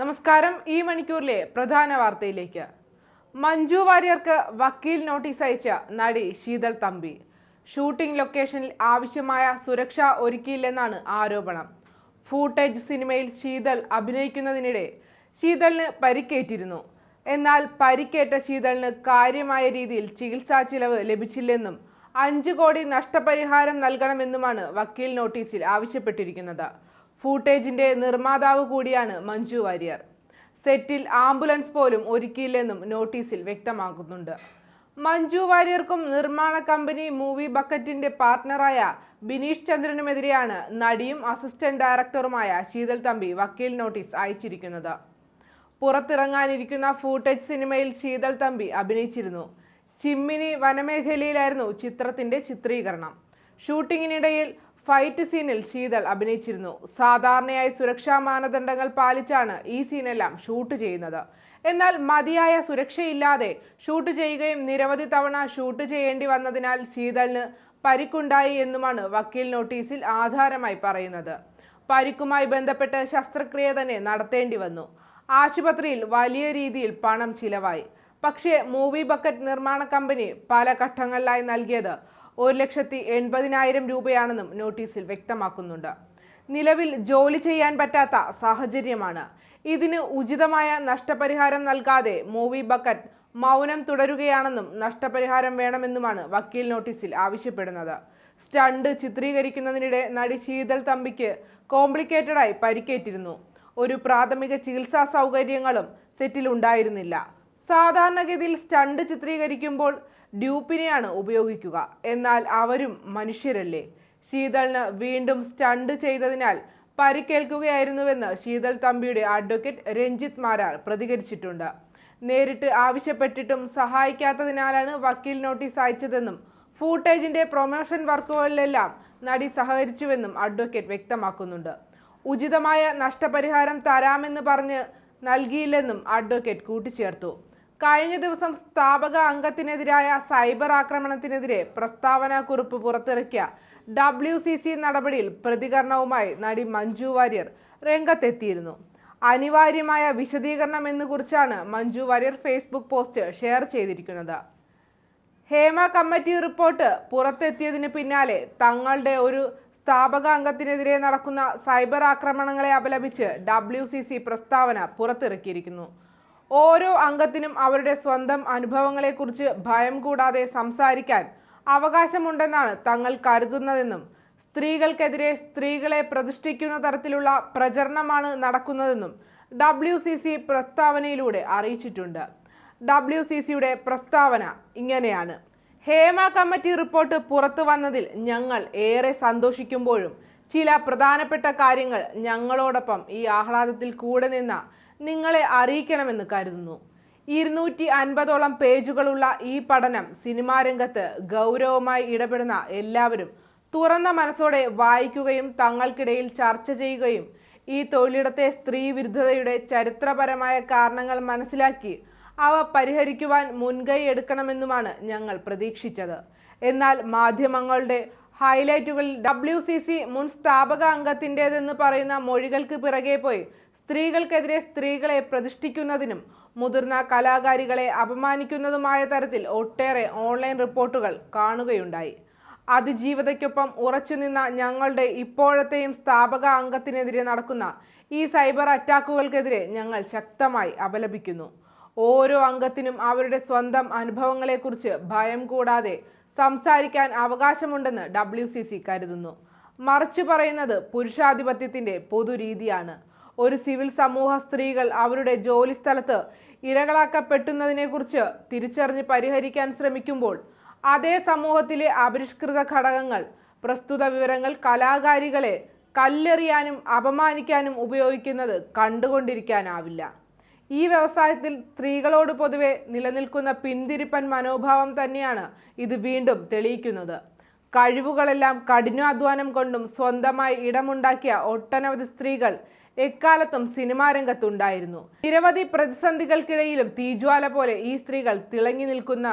നമസ്കാരം ഈ മണിക്കൂറിലെ പ്രധാന വാർത്തയിലേക്ക്. മഞ്ജു വാര്യർക്ക് വക്കീൽ നോട്ടീസ് അയച്ച നടി ശീതൽ തമ്പി. ഷൂട്ടിംഗ് ലൊക്കേഷനിൽ ആവശ്യമായ സുരക്ഷ ഒരുക്കിയില്ലെന്നാണ് ആരോപണം. ഫൂട്ടേജ് സിനിമയിൽ ശീതൽ അഭിനയിക്കുന്നതിനിടെ ശീതലിന് പരിക്കേറ്റിരുന്നു. എന്നാൽ പരിക്കേറ്റ ശീതളിന് കാര്യമായ രീതിയിൽ ചികിത്സാ ചിലവ് ലഭിച്ചില്ലെന്നും അഞ്ച് കോടി നഷ്ടപരിഹാരം നൽകണമെന്നുമാണ് വക്കീൽ നോട്ടീസിൽ ആവശ്യപ്പെട്ടിരിക്കുന്നത്. ഫൂട്ടേജിന്റെ നിർമ്മാതാവ് കൂടിയാണ് മഞ്ജു വാര്യർ. സെറ്റിൽ ആംബുലൻസ് പോലും ഒരുക്കിയില്ലെന്നും നോട്ടീസിൽ വ്യക്തമാക്കുന്നുണ്ട്. മഞ്ജു വാര്യർക്കും നിർമ്മാണ കമ്പനി മൂവി ബക്കറ്റിന്റെ പാർട്ട്ണറായ ബിനീഷ് ചന്ദ്രനുമെതിരെയാണ് നടിയും അസിസ്റ്റന്റ് ഡയറക്ടറുമായ ശീതൽ തമ്പി വക്കീൽ നോട്ടീസ് അയച്ചിരിക്കുന്നത്. പുറത്തിറങ്ങാനിരിക്കുന്ന ഫൂട്ടേജ് സിനിമയിൽ ശീതൽ തമ്പി അഭിനയിച്ചിരുന്നു. ചിമ്മിനി വനമേഖലയിലായിരുന്നു ചിത്രത്തിന്റെ ചിത്രീകരണം. ഷൂട്ടിങ്ങിനിടയിൽ ഫൈറ്റ് സീനിൽ ശീതൾ അഭിനയിച്ചിരുന്നു. സാധാരണയായി സുരക്ഷാ മാനദണ്ഡങ്ങൾ പാലിച്ചാണ് ഈ സീനെല്ലാം ഷൂട്ട് ചെയ്യുന്നത്. എന്നാൽ മതിയായ സുരക്ഷയില്ലാതെ ഷൂട്ട് ചെയ്യുകയും നിരവധി തവണ ഷൂട്ട് ചെയ്യേണ്ടി വന്നതിനാൽ ശീതളിന് പരിക്കുണ്ടായി എന്നുമാണ് വക്കീൽ നോട്ടീസിൽ ആധാരമായി പറയുന്നത്. പരിക്കുമായി ബന്ധപ്പെട്ട് ശസ്ത്രക്രിയ തന്നെ നടത്തേണ്ടി വന്നു. ആശുപത്രിയിൽ വലിയ രീതിയിൽ പണം ചിലവായി. പക്ഷേ മൂവി ബക്കറ്റ് നിർമ്മാണ കമ്പനി പല ഘട്ടങ്ങളിലായി നൽകിയത് ഒരു ലക്ഷത്തി എൺപതിനായിരം രൂപയാണെന്നും നോട്ടീസിൽ വ്യക്തമാക്കുന്നുണ്ട്. നിലവിൽ ജോലി ചെയ്യാൻ പറ്റാത്ത സാഹചര്യമാണ്. ഇതിന് ഉചിതമായ നഷ്ടപരിഹാരം നൽകാതെ മൂവി ബക്കറ്റ് മൗനം തുടരുകയാണെന്നും നഷ്ടപരിഹാരം വേണമെന്നുമാണ് വക്കീൽ നോട്ടീസിൽ ആവശ്യപ്പെടുന്നത്. സ്റ്റണ്ട് ചിത്രീകരിക്കുന്നതിനിടെ നടി ശീതൽ തമ്പിക്ക് കോംപ്ലിക്കേറ്റഡായി പരിക്കേറ്റിരുന്നു. ഒരു പ്രാഥമിക ചികിത്സാ സൗകര്യങ്ങളും സെറ്റിൽ ഉണ്ടായിരുന്നില്ല സാധാരണഗതിയിൽ സ്റ്റണ്ട് ചിത്രീകരിക്കുമ്പോൾ ഡ്യൂപ്പിനെയാണ് ഉപയോഗിക്കുക. എന്നാൽ അവരും മനുഷ്യരല്ലേ? ശീതളിന് വീണ്ടും സ്റ്റണ്ട് ചെയ്തതിനാൽ പരിക്കേൽക്കുകയായിരുന്നുവെന്ന് ശീതൾ തമ്പിയുടെ അഡ്വക്കേറ്റ് രഞ്ജിത്ത് മാരാർ പ്രതികരിച്ചിട്ടുണ്ട്. നേരിട്ട് ആവശ്യപ്പെട്ടിട്ടും സഹായിക്കാത്തതിനാലാണ് വക്കീൽ നോട്ടീസ് അയച്ചതെന്നും ഫൂട്ടേജിന്റെ പ്രൊമോഷൻ വർക്കുകളിലെല്ലാം നടി സഹകരിച്ചുവെന്നും അഡ്വക്കേറ്റ് വ്യക്തമാക്കുന്നുണ്ട്. ഉചിതമായ നഷ്ടപരിഹാരം തരാമെന്ന് പറഞ്ഞ് നൽകിയില്ലെന്നും അഡ്വക്കേറ്റ് കൂട്ടിച്ചേർത്തു. കഴിഞ്ഞ ദിവസം സ്ഥാപക അംഗത്തിനെതിരായ സൈബർ ആക്രമണത്തിനെതിരെ പ്രസ്താവന കുറിപ്പ് പുറത്തിറക്കിയ ഡബ്ല്യു സി സി നടപടിയിൽ പ്രതികരണവുമായി നടി മഞ്ജു വാര്യർ രംഗത്തെത്തിയിരുന്നു. അനിവാര്യമായ വിശദീകരണം എന്ന് കുറിച്ചാണ് Manju Warrier Facebook post share ചെയ്തിരിക്കുന്നത്. ഹേമ കമ്മിറ്റി റിപ്പോർട്ട് പുറത്തെത്തിയതിന് പിന്നാലെ തങ്ങളുടെ ഒരു സ്ഥാപക അംഗത്തിനെതിരെ നടക്കുന്ന സൈബർ ആക്രമണങ്ങളെ അപലപിച്ച് ഡബ്ല്യു പ്രസ്താവന പുറത്തിറക്കിയിരിക്കുന്നു. ഓരോ അംഗത്തിനും അവരുടെ സ്വന്തം അനുഭവങ്ങളെക്കുറിച്ച് ഭയം കൂടാതെ സംസാരിക്കാൻ അവകാശമുണ്ടെന്നാണ് തങ്ങൾ കരുതുന്നതെന്നും സ്ത്രീകൾക്കെതിരെ സ്ത്രീകളെ പ്രതിഷ്ഠിക്കുന്ന തരത്തിലുള്ള പ്രചരണമാണ് നടക്കുന്നതെന്നും ഡബ്ല്യു സി സി പ്രസ്താവനയിലൂടെ അറിയിച്ചിട്ടുണ്ട്. ഡബ്ല്യു സി സിയുടെ പ്രസ്താവന ഇങ്ങനെയാണ്. ഹേമ കമ്മിറ്റി റിപ്പോർട്ട് പുറത്തു വന്നതിൽ ഞങ്ങൾ ഏറെ സന്തോഷിക്കുമ്പോഴും ചില പ്രധാനപ്പെട്ട കാര്യങ്ങൾ ഞങ്ങളോടൊപ്പം ഈ ആഹ്ലാദത്തിൽ കൂടെ നിന്ന നിങ്ങളെ അറിയിക്കണമെന്ന് കരുതുന്നു. ഇരുന്നൂറ്റി അൻപതോളം പേജുകളുള്ള ഈ പഠനം സിനിമാ രംഗത്ത് ഗൗരവമായി ഇടപെടുന്ന എല്ലാവരും തുറന്ന മനസ്സോടെ വായിക്കുകയും തങ്ങൾക്കിടയിൽ ചർച്ച ചെയ്യുകയും ഈ തൊഴിലിടത്തെ സ്ത്രീ വിരുദ്ധതയുടെ ചരിത്രപരമായ കാരണങ്ങൾ മനസ്സിലാക്കി അവ പരിഹരിക്കുവാൻ മുൻകൈ എടുക്കണമെന്നുമാണ് ഞങ്ങൾ പ്രതീക്ഷിച്ചത്. എന്നാൽ മാധ്യമങ്ങളുടെ ഹൈലൈറ്റുകളിൽ ഡബ്ല്യു സി സി മുൻ സ്ഥാപക അംഗത്തിന്റെതെന്ന് പറയുന്ന മൊഴികൾക്ക് പിറകെ പോയി സ്ത്രീകൾക്കെതിരെ സ്ത്രീകളെ പ്രതിഷ്ഠിക്കുന്നതിനും മുതിർന്ന കലാകാരികളെ അപമാനിക്കുന്നതുമായ തരത്തിൽ ഒട്ടേറെ ഓൺലൈൻ റിപ്പോർട്ടുകൾ കാണുകയുണ്ടായി. അതിജീവതയ്ക്കൊപ്പം ഉറച്ചുനിന്ന ഞങ്ങളുടെ ഇപ്പോഴത്തെയും സ്ഥാപക അംഗത്തിനെതിരെ നടക്കുന്ന ഈ സൈബർ അറ്റാക്കുകൾക്കെതിരെ ഞങ്ങൾ ശക്തമായി അപലപിക്കുന്നു. ഓരോ അംഗത്തിനും അവരുടെ സ്വന്തം അനുഭവങ്ങളെക്കുറിച്ച് ഭയം കൂടാതെ സംസാരിക്കാൻ അവകാശമുണ്ടെന്ന് ഡബ്ല്യു സി സി കരുതുന്നു. മറിച്ച് പറയുന്നത് പുരുഷാധിപത്യത്തിന്റെ പൊതുരീതിയാണ്. ഒരു സിവിൽ സമൂഹ സ്ത്രീകൾ അവരുടെ ജോലി സ്ഥലത്ത് ഇരകളാക്കപ്പെട്ടുന്നതിനെക്കുറിച്ച് തിരിച്ചറിഞ്ഞ് പരിഹരിക്കാൻ ശ്രമിക്കുമ്പോൾ അതേ സമൂഹത്തിലെ അപരിഷ്കൃത ഘടകങ്ങൾ പ്രസ്തുത വിവരങ്ങൾ കലാകാരികളെ കല്ലെറിയാനും അപമാനിക്കാനും ഉപയോഗിക്കുന്നത് കണ്ടുകൊണ്ടിരിക്കാനാവില്ല. ഈ വ്യവസായത്തിൽ സ്ത്രീകളോട് പൊതുവെ നിലനിൽക്കുന്ന പിന്തിരിപ്പൻ മനോഭാവം തന്നെയാണ് ഇത് വീണ്ടും തെളിയിക്കുന്നത്. കഴിവുകളെല്ലാം കഠിനാധ്വാനം കൊണ്ടും സ്വന്തമായി ഇടമുണ്ടാക്കിയ ഒട്ടനവധി സ്ത്രീകൾ എക്കാലത്തും സിനിമാ രംഗത്തുണ്ടായിരുന്നു. നിരവധി പ്രതിസന്ധികൾക്കിടയിലും തീജ്വാല പോലെ ഈ സ്ത്രീകൾ തിളങ്ങി നിൽക്കുന്ന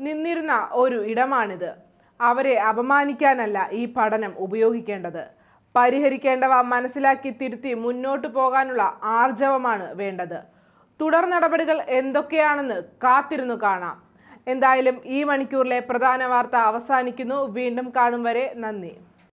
നിന്നിരുന്ന ഒരു ഇടമാണിത്. അവരെ അപമാനിക്കാനല്ല ഈ പഠനം ഉപയോഗിക്കേണ്ടത്. പരിഹരിക്കേണ്ടവ മനസ്സിലാക്കി തിരുത്തി മുന്നോട്ടു പോകാനുള്ള ആർജവമാണ് വേണ്ടത്. തുടർ നടപടികൾ എന്തൊക്കെയാണെന്ന് കാത്തിരുന്നു കാണാം. എന്തായാലും ഈ മണിക്കൂറിലെ പ്രധാന വാർത്ത അവസാനിക്കുന്നു. വീണ്ടും കാണും വരെ നന്ദി.